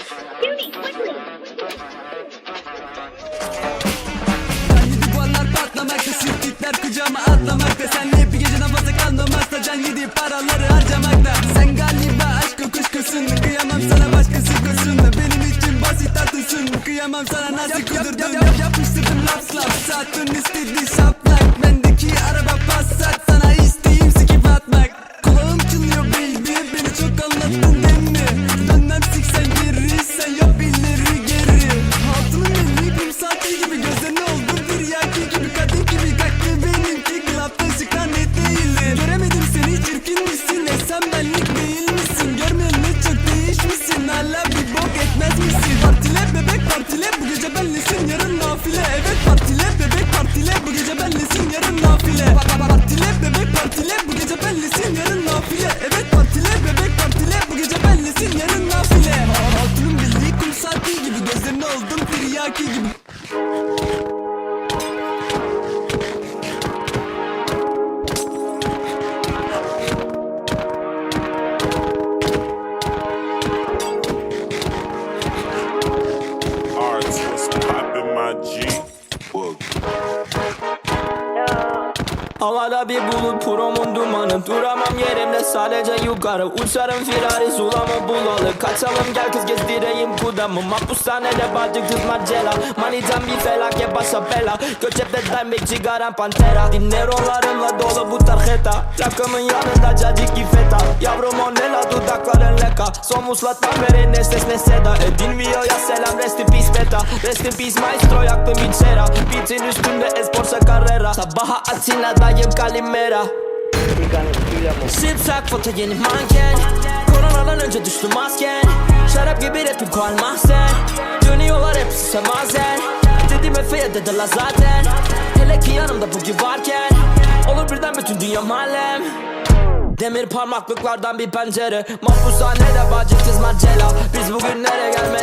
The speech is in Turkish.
Beauty, quickly. Patlamakta, sirtlikler kucağıma atlamakta Senle bir geceden fazla kalmamakta Can yedi paraları harcamakta Sen galiba aşkı kuşkusun Kıyamam sana başkası kursun Benim için basit tatlısın Kıyamam sana nasıl kudurdun Yapıştırdım laps laps Sattın istediği şaplak Ben sen benlik değil misin? Görmeyen ne çok değişmişsin. Hala bir bok etmez misin? Partile bebek partile. Bu gece benlesin yarın nafile. Evet partile bebek partile. Bu gece benlesin yarın nafile. Pa- pa- pa- Partile bebek partile. Bu gece benlesin yarın nafile. Evet partile bebek partile. Bu gece benlesin yarın nafile. Altının bildiği kum saati gibi Gözlerine oldum tiryaki gibi G. Havada bir bulut promun dumanı. Duramam yerimde sadece yukarı. Uçarım firari sulamı bulalı. Kaçalım gel kız gezdireyim kudamı Mahpushanede bacı kız macera. Manitan bir felaket başa bela. Göçepte bekçi garan pantera. Dinlerolarımla dolu bu tarjeta Takımın yanında cacık feta. Yavrum o ne la dudakların leka. Son muslattan beri ne ses ne seda. Edilmiyor ya selam rest in peace beta. Rest in peace maestro yaktım içera. Beatin üstünde esporsa carrera Sabaha Atina dayım kalimera. Zipzak foto yeni manken. Koronadan önce düştü masken. Şarap gibi rapim koal mahzen. Dönüyorlar hepsi semazen. Dedim Efe'ye dediler zaten. Hele ki yanımda bugün varken. Olur birden bütün dünya mahallem Demir parmaklıklardan bir pencere. Mahpushanede bacı macera Biz bugünlere gelmedik